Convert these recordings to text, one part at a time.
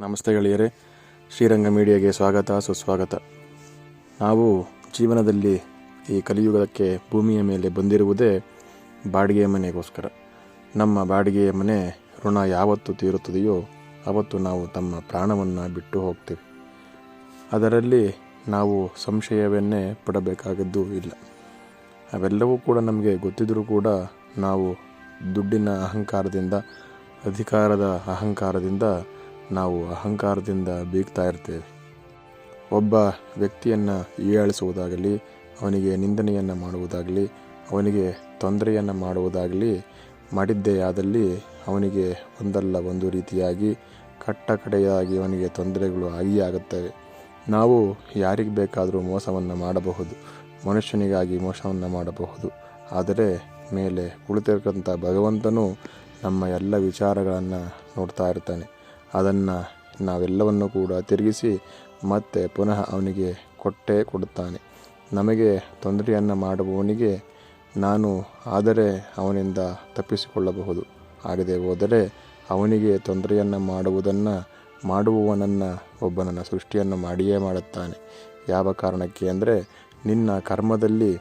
ನಮಸ್ತೆ ಗೆಳೆಯರೇ. ಶ್ರೀರಂಗ ಮೀಡಿಯಾಗೆ ಸ್ವಾಗತ, ಸುಸ್ವಾಗತ. ನಾವು ಜೀವನದಲ್ಲಿ ಈ ಕಲಿಯುಗಕ್ಕೆ ಭೂಮಿಯ ಮೇಲೆ ಬಂದಿರುವುದೇ ಬಾಡಿಗೆ ಮನೆಗೋಸ್ಕರ. ನಮ್ಮ ಬಾಡಿಗೆಯ ಮನೆ ಋಣ ಯಾವತ್ತು ತೀರುತ್ತದೆಯೋ ಆವತ್ತು ನಾವು ತಮ್ಮ ಪ್ರಾಣವನ್ನು ಬಿಟ್ಟು ಹೋಗ್ತೇವೆ. ಅದರಲ್ಲಿ ನಾವು ಸಂಶಯವನ್ನೇ ಪಡಬೇಕಾಗದ್ದು ಇಲ್ಲ. ಅವೆಲ್ಲವೂ ಕೂಡ ನಮಗೆ ಗೊತ್ತಿದ್ದರೂ ಕೂಡ ನಾವು ದುಡ್ಡಿನ ಅಹಂಕಾರದಿಂದ, ಅಧಿಕಾರದ ಅಹಂಕಾರದಿಂದ ನಾವು ಅಹಂಕಾರದಿಂದ ಬೀಗ್ತಾ ಇರ್ತೇವೆ. ಒಬ್ಬ ವ್ಯಕ್ತಿಯನ್ನು ಈಯಾಳಿಸುವುದಾಗಲಿ ಅವನಿಗೆ ನಿಂದನೆಯನ್ನು ಮಾಡುವುದಾಗಲಿ, ಅವನಿಗೆ ತೊಂದರೆಯನ್ನು ಮಾಡುವುದಾಗಲಿ ಮಾಡಿದ್ದೇ ಆದಲ್ಲಿ ಅವನಿಗೆ ಒಂದಲ್ಲ ಒಂದು ರೀತಿಯಾಗಿ ಕಟ್ಟ ಕಡೆಯಾಗಿ ಅವನಿಗೆ ತೊಂದರೆಗಳು ಆಗಿಯೇ ಆಗುತ್ತವೆ. ನಾವು ಯಾರಿಗೆ ಬೇಕಾದರೂ ಮೋಸವನ್ನು ಮಾಡಬಹುದು, ಮನುಷ್ಯನಿಗಾಗಿ ಮೋಸವನ್ನು ಮಾಡಬಹುದು. ಆದರೆ ಮೇಲೆ ಕುಳಿತಿರ್ತಕ್ಕಂಥ ಭಗವಂತನು ನಮ್ಮ ಎಲ್ಲ ವಿಚಾರಗಳನ್ನು ನೋಡ್ತಾ ಇರ್ತಾನೆ. ಅದನ್ನು ನಾವೆಲ್ಲವನ್ನು ಕೂಡ ತಿರುಗಿಸಿ ಮತ್ತೆ ಪುನಃ ಅವನಿಗೆ ಕೊಟ್ಟೇ ಕೊಡುತ್ತಾನೆ. ನಮಗೆ ತೊಂದರೆಯನ್ನು ಮಾಡುವವನಿಗೆ ನಾನು ಆದರೆ ಅವನಿಂದ ತಪ್ಪಿಸಿಕೊಳ್ಳಬಹುದು. ಆಗದೆ ಹೋದರೆ ಅವನಿಗೆ ತೊಂದರೆಯನ್ನು ಮಾಡುವುದನ್ನು ಮಾಡುವವನನ್ನು ಒಬ್ಬನನ್ನು ಸೃಷ್ಟಿಯನ್ನು ಮಾಡಿಯೇ ಮಾಡುತ್ತಾನೆ. ಯಾವ ಕಾರಣಕ್ಕೆ ಅಂದರೆ ನಿನ್ನ ಕರ್ಮದಲ್ಲಿ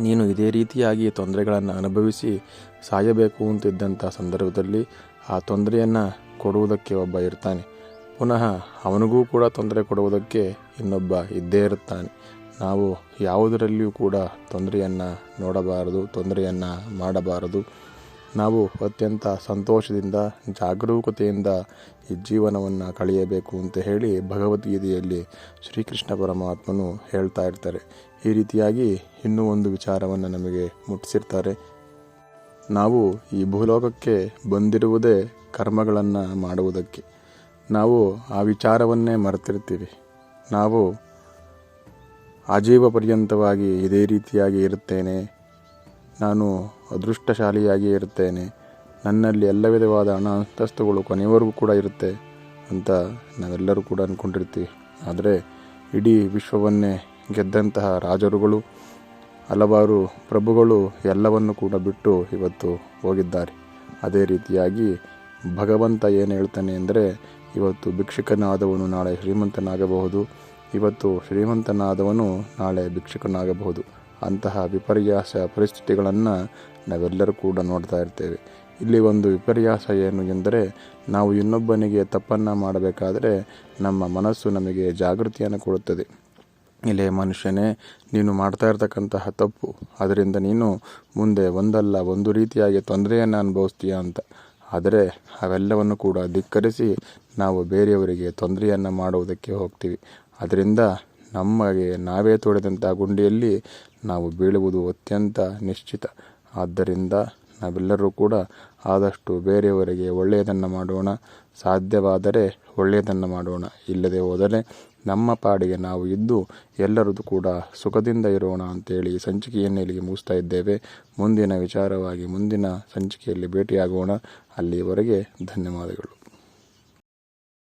ನೀನು ಇದೇ ರೀತಿಯಾಗಿ ತೊಂದರೆಗಳನ್ನು ಅನುಭವಿಸಿ ಸಾಯಬೇಕು ಅಂತಿದ್ದಂಥ ಸಂದರ್ಭದಲ್ಲಿ ಆ ತೊಂದರೆಯನ್ನು ಕೊಡುವುದಕ್ಕೆ ಒಬ್ಬ ಇರ್ತಾನೆ. ಪುನಃ ಅವನಿಗೂ ಕೂಡ ತೊಂದರೆ ಕೊಡುವುದಕ್ಕೆ ಇನ್ನೊಬ್ಬ ಇದ್ದೇ ಇರುತ್ತಾನೆ. ನಾವು ಯಾವುದರಲ್ಲಿಯೂ ಕೂಡ ತೊಂದರೆಯನ್ನು ನೋಡಬಾರದು, ತೊಂದರೆಯನ್ನು ಮಾಡಬಾರದು. ನಾವು ಅತ್ಯಂತ ಸಂತೋಷದಿಂದ, ಜಾಗರೂಕತೆಯಿಂದ ಈ ಜೀವನವನ್ನು ಕಳೆಯಬೇಕು ಅಂತ ಹೇಳಿ ಭಗವದ್ಗೀತೆಯಲ್ಲಿ ಶ್ರೀಕೃಷ್ಣ ಪರಮಾತ್ಮನು ಹೇಳ್ತಾ ಇರ್ತಾರೆ. ಈ ರೀತಿಯಾಗಿ ಇನ್ನೂ ಒಂದು ವಿಚಾರವನ್ನು ನಮಗೆ ಮುಟ್ಟಿಸಿರ್ತಾರೆ ನಾವು ಈ ಭೂಲೋಕಕ್ಕೆ ಬಂದಿರುವುದೇ ಕರ್ಮಗಳನ್ನು ಮಾಡುವುದಕ್ಕೆ. ನಾವು ಆ ವಿಚಾರವನ್ನೇ ಮರೆತಿರ್ತೀವಿ. ನಾವು ಆಜೀವ ಪರ್ಯಂತವಾಗಿ ಇದೇ ರೀತಿಯಾಗಿ ಇರುತ್ತೇನೆ. ನಾನು ಅದೃಷ್ಟಶಾಲಿಯಾಗಿ ಇರುತ್ತೇನೆ. ನನ್ನಲ್ಲಿ ಎಲ್ಲ ವಿಧವಾದ ಹಣ ಕೊನೆಯವರೆಗೂ ಕೂಡ ಇರುತ್ತೆ ಅಂತ ನಾವೆಲ್ಲರೂ ಕೂಡ ಅಂದ್ಕೊಂಡಿರ್ತೀವಿ ಆದರೆ ಇಡೀ ವಿಶ್ವವನ್ನೇ ಗೆದ್ದಂತಹ ರಾಜರುಗಳು ಹಲವಾರು ಪ್ರಭುಗಳು ಎಲ್ಲವನ್ನು ಕೂಡ ಬಿಟ್ಟು ಇವತ್ತು ಹೋಗಿದ್ದಾರೆ. ಅದೇ ರೀತಿಯಾಗಿ ಭಗವಂತ ಏನು ಹೇಳ್ತಾನೆ ಅಂದರೆ, ಇವತ್ತು ಭಿಕ್ಷುಕನಾದವನು ನಾಳೆ ಶ್ರೀಮಂತನಾಗಬಹುದು. ಇವತ್ತು ಶ್ರೀಮಂತನಾದವನು ನಾಳೆ ಭಿಕ್ಷುಕನಾಗಬಹುದು. ಅಂತಹ ವಿಪರ್ಯಾಸ ಪರಿಸ್ಥಿತಿಗಳನ್ನು ನಾವೆಲ್ಲರೂ ಕೂಡ ನೋಡ್ತಾ ಇರ್ತೇವೆ. ಇಲ್ಲಿ ಒಂದು ವಿಪರ್ಯಾಸ ಏನು ಎಂದರೆ, ನಾವು ಇನ್ನೊಬ್ಬನಿಗೆ ತಪ್ಪನ್ನು ಮಾಡಬೇಕಾದರೆ ನಮ್ಮ ಮನಸ್ಸು ನಮಗೆ ಜಾಗೃತಿಯನ್ನು ಕೊಡುತ್ತದೆ. ಇಲ್ಲೇ ಮನುಷ್ಯನೇ, ನೀನು ಮಾಡ್ತಾ ಇರ್ತಕ್ಕಂತಹ ತಪ್ಪು. ಅದರಿಂದ ನೀನು ಮುಂದೆ ಒಂದಲ್ಲ, ಒಂದು ರೀತಿಯಾಗಿ ತೊಂದರೆಯನ್ನು ಅನುಭವಿಸ್ತೀಯ ಅಂತ. ಆದರೆ ಅವೆಲ್ಲವನ್ನು ಕೂಡ ಧಿಕ್ಕರಿಸಿ ನಾವು ಬೇರೆಯವರಿಗೆ ತೊಂದರೆಯನ್ನು ಮಾಡುವುದಕ್ಕೆ ಹೋಗ್ತೀವಿ. ಅದರಿಂದ ನಮಗೆ ನಾವೇ ತೊಡೆದಂಥ ಗುಂಡಿಯಲ್ಲಿ ನಾವು ಬೀಳುವುದು ಅತ್ಯಂತ ನಿಶ್ಚಿತ. ಆದ್ದರಿಂದ ನಾವೆಲ್ಲರೂ ಕೂಡ ಆದಷ್ಟು ಬೇರೆಯವರಿಗೆ ಒಳ್ಳೆಯದನ್ನು ಮಾಡೋಣ. ಸಾಧ್ಯವಾದರೆ ಒಳ್ಳೆಯದನ್ನು ಮಾಡೋಣ. ಇಲ್ಲದೆ ಹೋದರೆ ನಮ್ಮ ಪಾಡಿಗೆ ನಾವು ಇದ್ದು ಎಲ್ಲರದು ಕೂಡ ಸುಖದಿಂದ ಇರೋಣ ಅಂತೇಳಿ ಸಂಚಿಕೆಯನ್ನು ಇಲ್ಲಿಗೆ ಮುಗಿಸ್ತಾ ಇದ್ದೇವೆ. ಮುಂದಿನ ವಿಚಾರವಾಗಿ ಮುಂದಿನ ಸಂಚಿಕೆಯಲ್ಲಿ ಭೇಟಿಯಾಗೋಣ. ಅಲ್ಲಿಯವರೆಗೆ ಧನ್ಯವಾದಗಳು.